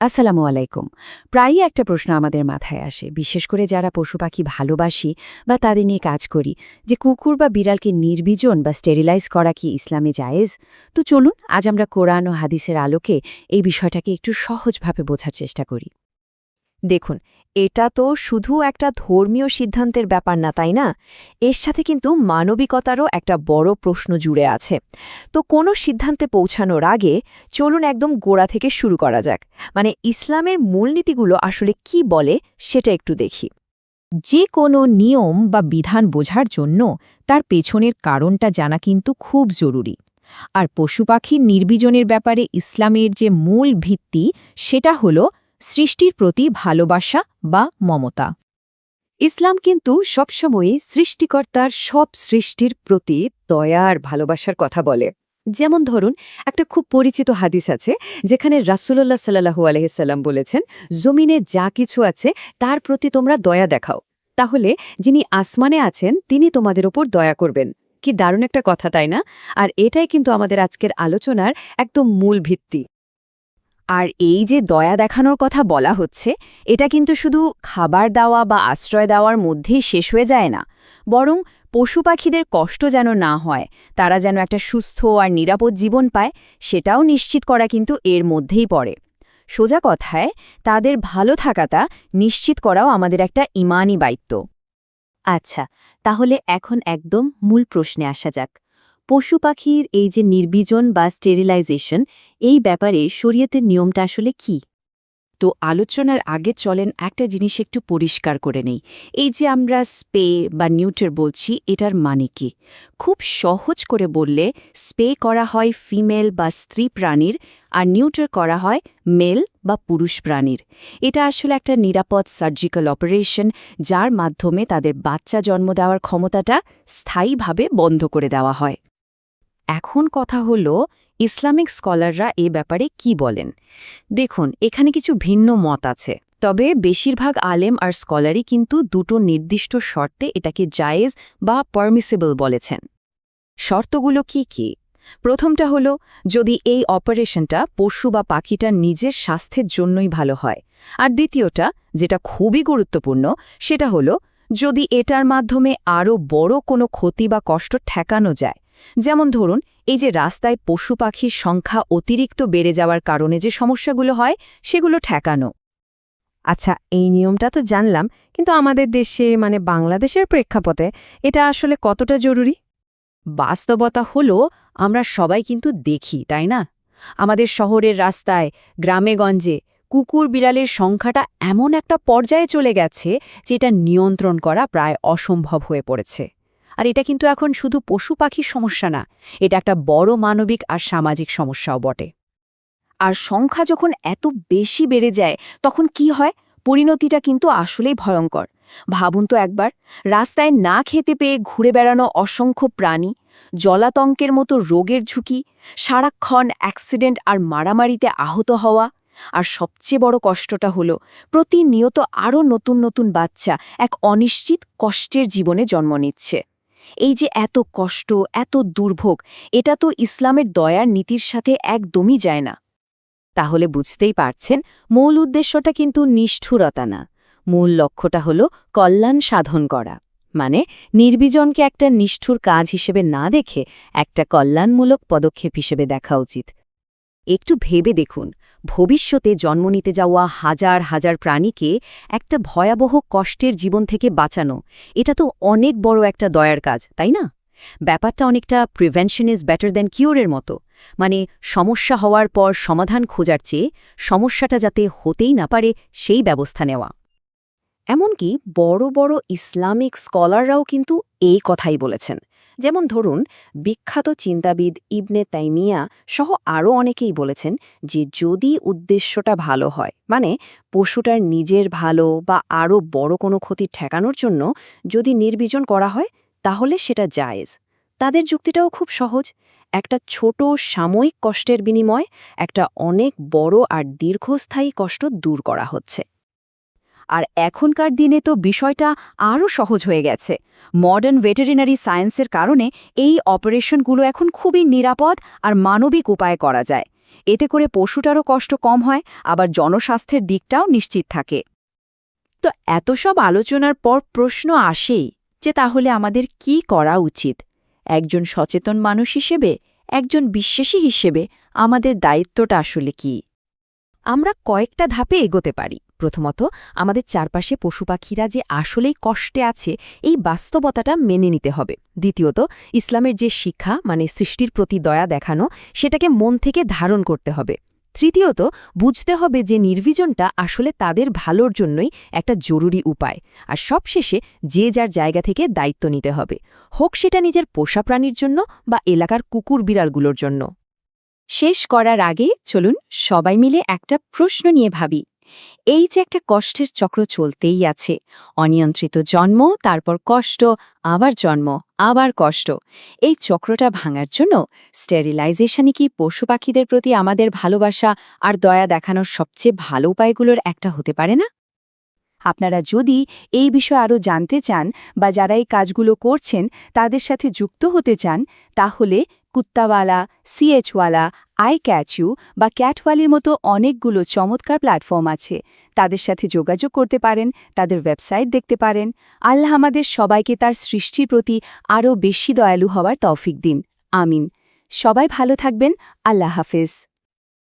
আসসালামু আলাইকুম। প্রায়ই একটা প্রশ্ন আমাদের মাথায় আসে, বিশেষ করে যারা পশু পাখি ভালোবাসি বা তাদের নিয়ে কাজ করি, যে কুকুর বা বিড়ালকে নির্বীজন বা স্টেরিলাইজ করা কি ইসলামে জায়েজ? তো চলুন, আজ আমরা কোরআন ও হাদিসের আলোকে এই বিষয়টাকে একটু সহজভাবে বোঝার চেষ্টা করি। দেখুন, এটা তো শুধু একটা ধর্মীয় সিদ্ধান্তের ব্যাপার না, তাই না? এর সাথে কিন্তু মানবিকতারও একটা বড় প্রশ্ন জুড়ে আছে। তো কোনো সিদ্ধান্তে পৌঁছানোর আগে চলুন একদম গোড়া থেকে শুরু করা যাক। মানে ইসলামের মূলনীতিগুলো আসলে কি বলে সেটা একটু দেখি। যে কোনো নিয়ম বা বিধান বোঝার জন্য তার পেছনের কারণটা জানা কিন্তু খুব জরুরি। আর পশুপাখির নির্বীজনের ব্যাপারে ইসলামের যে মূল ভিত্তি সেটা হল সৃষ্টির প্রতি ভালোবাসা বা মমতা। ইসলাম কিন্তু সবসময়ই সৃষ্টিকর্তার সব সৃষ্টির প্রতি দয়া আর ভালোবাসার কথা বলে। যেমন ধরুন, একটা খুব পরিচিত হাদিস আছে, যেখানে রাসুল্লাহ সাল্লাহু আলহিসাল্লাম বলেছেন, জমিনে যা কিছু আছে, তার প্রতি তোমরা দয়া দেখাও। তাহলে যিনি আসমানে আছেন, তিনি তোমাদের ওপর দয়া করবেন। কি দারুণ একটা কথা, তাই না? আর এটাই কিন্তু আমাদের আজকের আলোচনার একদম মূল ভিত্তি। আর এই যে দয়া দেখানোর কথা বলা হচ্ছে, এটা কিন্তু শুধু খাবার দেওয়া বা আশ্রয় দেওয়ার মধ্যেই শেষ হয়ে যায় না। বরং পশু পাখিদের কষ্ট যেন না হয়, তারা যেন একটা সুস্থ আর নিরাপদ জীবন পায়, সেটাও নিশ্চিত করা কিন্তু এর মধ্যেই পড়ে। সোজা কথায়, তাদের ভালো থাকাটা নিশ্চিত করাও আমাদের একটা ইমানই দায়িত্ব। আচ্ছা তাহলে এখন একদম মূল প্রশ্নে আসা যাক। পশু পাখির এই যে নির্বীজন বা স্টেরিলাইজেশন এই ব্যাপারে শরীয়তের নিয়মটা আসলে কি? তো আলোচনার আগে চলেন একটা জিনিস একটু পরিষ্কার করে নেই। এই যে আমরা স্পে বা নিউটার বলছি, এটার মানে কি? খুব সহজ করে বললে, স্পে করা হয় ফিমেল বা স্ত্রী প্রাণীর, আর নিউটার করা হয় মেল বা পুরুষ প্রাণীর। এটা আসলে একটা নিরাপদ সার্জিক্যাল অপারেশন যার মাধ্যমে তাদের বাচ্চা জন্ম দেওয়ার ক্ষমতাটা স্থায়ীভাবে বন্ধ করে দেওয়া হয়। এখন কথা হল ইসলামিক স্কলাররা এ ব্যাপারে কি বলেন। দেখুন, এখানে কিছু ভিন্ন মত আছে, তবে বেশিরভাগ আলেম আর স্কলারই কিন্তু দুটো নির্দিষ্ট শর্তে এটাকে জায়েজ বা পারমিসেবল বলেছেন। শর্তগুলো কি কি? প্রথমটা হল, যদি এই অপারেশনটা পশু বা পাখিটার নিজের স্বাস্থ্যের জন্যই ভালো হয়। আর দ্বিতীয়টা, যেটা খুবই গুরুত্বপূর্ণ, সেটা হল যদি এটার মাধ্যমে আরও বড় কোনো ক্ষতি বা কষ্ট ঠেকানো যায়। যেমন ধরুন, এই যে রাস্তায় পশু পাখির সংখ্যা অতিরিক্ত বেড়ে যাওয়ার কারণে যে সমস্যাগুলো হয়, সেগুলো ঠেকানো। আচ্ছা এই নিয়মটা তো জানলাম, কিন্তু আমাদের দেশে মানে বাংলাদেশের প্রেক্ষাপটে, এটা আসলে কতটা জরুরি? বাস্তবতা হলো, আমরা সবাই কিন্তু দেখি, তাই না? আমাদের শহরের রাস্তায় গ্রামেগঞ্জে কুকুর বিড়ালের সংখ্যাটা এমন একটা পর্যায়ে চলে গেছে যেটা নিয়ন্ত্রণ করা প্রায় অসম্ভব হয়ে পড়েছে। আর এটা কিন্তু এখন শুধু পশু পাখির সমস্যা না, এটা একটা বড় মানবিক আর সামাজিক সমস্যাও বটে। আর সংখ্যা যখন এত বেশি বেড়ে যায়, তখন কি হয়? পরিণতিটা কিন্তু আসলেই ভয়ঙ্কর। ভাবুন তো একবার, রাস্তায় না খেতে পেয়ে ঘুরে বেড়ানো অসংখ্য প্রাণী, জলাতঙ্কের মতো রোগের ঝুঁকি, সারাক্ষণ অ্যাক্সিডেন্ট আর মারামারিতে আহত হওয়া আর সবচেয়ে বড় কষ্টটা হলো, প্রতিনিয়ত আরও নতুন নতুন বাচ্চা এক অনিশ্চিত কষ্টের জীবনে জন্ম নিচ্ছে। এই যে এত কষ্ট, এত দুর্ভোগ, এটা তো ইসলামের দয়ার নীতির সাথে একদমই যায় না। তাহলে বুঝতেই পারছেন, মূল উদ্দেশ্যটা কিন্তু নিষ্ঠুরতা না। মূল লক্ষ্যটা হল কল্যাণ সাধন করা। মানে নির্বিজনকে একটা নিষ্ঠুর কাজ হিসেবে না দেখে একটা কল্যাণমূলক পদক্ষেপ হিসেবে দেখা উচিত। একটু ভেবে দেখুন, ভবিষ্যতে জন্ম নিতে যাওয়া হাজার হাজার প্রাণীকে একটা ভয়াবহ কষ্টের জীবন থেকে বাঁচানো, এটা তো অনেক বড় একটা দয়ার কাজ, তাই না? ব্যাপারটা অনেকটা প্রিভেনশন ইজ বেটার দ্যান কিওরের মতো। মানে সমস্যা হওয়ার পর সমাধান খোঁজার চেয়ে সমস্যাটা যাতে হতেই না পারে সেই ব্যবস্থা নেওয়া। এমনকি বড় বড় ইসলামিক স্কলাররাও কিন্তু এই কথাই বলেছেন। যেমন ধরুন, বিখ্যাত চিন্তাবিদ ইবনে তাইমিয়া সহ আরও অনেকেই বলেছেন যে যদি উদ্দেশ্যটা ভালো হয় মানে পশুটার নিজের ভালো বা আরও বড় কোনো ক্ষতি ঠেকানোর জন্য যদি নির্বীজন করা হয়, তাহলে সেটা জায়েজ। তাদের যুক্তিটাও খুব সহজ। একটা ছোট সাময়িক কষ্টের বিনিময়, একটা অনেক বড় আর দীর্ঘস্থায়ী কষ্ট দূর করা হচ্ছে। আর এখনকার দিনে তো বিষয়টা আরও সহজ হয়ে গেছে। মডার্ন ভেটেরিনারি সায়েন্সের কারণে এই অপারেশনগুলো এখন খুবই নিরাপদ আর মানবিক উপায়ে করা যায়। এতে করে পশুটারও কষ্ট কম হয়, আবার জনস্বাস্থ্যের দিকটাও নিশ্চিত থাকে। তো এত সব আলোচনার পর প্রশ্ন আসেই যে তাহলে আমাদের কি করা উচিত? একজন সচেতন মানুষ হিসেবে, একজন বিশ্বাসী হিসেবে আমাদের দায়িত্বটা আসলে কি? আমরা কয়েকটা ধাপে এগোতে পারি। প্রথমত, আমাদের চারপাশে পশু পাখিরা যে আসলেই কষ্টে আছে, এই বাস্তবতাটা মেনে নিতে হবে। দ্বিতীয়ত, ইসলামের যে শিক্ষা মানে সৃষ্টির প্রতি দয়া দেখানো, সেটাকে মন থেকে ধারণ করতে হবে। তৃতীয়ত, বুঝতে হবে যে নির্বিজনটা আসলে তাদের ভালোর জন্যই একটা জরুরি উপায়। আর সবশেষে, যে যার জায়গা থেকে দায়িত্ব নিতে হবে। হোক সেটা নিজের পোষা প্রাণীর জন্য বা এলাকার কুকুর বিড়ালগুলোর জন্য। শেষ করার আগে চলুন সবাই মিলে একটা প্রশ্ন নিয়ে ভাবি। এই যে একটা কষ্টের চক্র চলতেই আছে। অনিয়ন্ত্রিত জন্ম, তারপর কষ্ট, আবার জন্ম, আবার কষ্ট। এই চক্রটা ভাঙার জন্য স্টেরিলাইজেশনই কি পশু পাখিদের প্রতি আমাদের ভালোবাসা আর দয়া দেখানোর সবচেয়ে ভালো উপায়গুলোর একটা হতে পারে না? আপনারা যদি এই বিষয়ে আরও জানতে চান বা যারা এই কাজগুলো করছেন তাদের সাথে যুক্ত হতে চান, তাহলে কুত্তাওয়ালা, সিএচওয়ালা আই ক্যাচু বা ক্যাটওয়ালির মতো অনেকগুলো চমৎকার প্ল্যাটফর্ম আছে। তাদের সাথে যোগাযোগ করতে পারেন, তাদের ওয়েবসাইট দেখতে পারেন। আল্লাহ আমাদের সবাইকে তার সৃষ্টির প্রতি আরও বেশি দয়ালু হওয়ার তৌফিক দিন। আমিন। সবাই ভালো থাকবেন। আল্লাহ হাফেজ।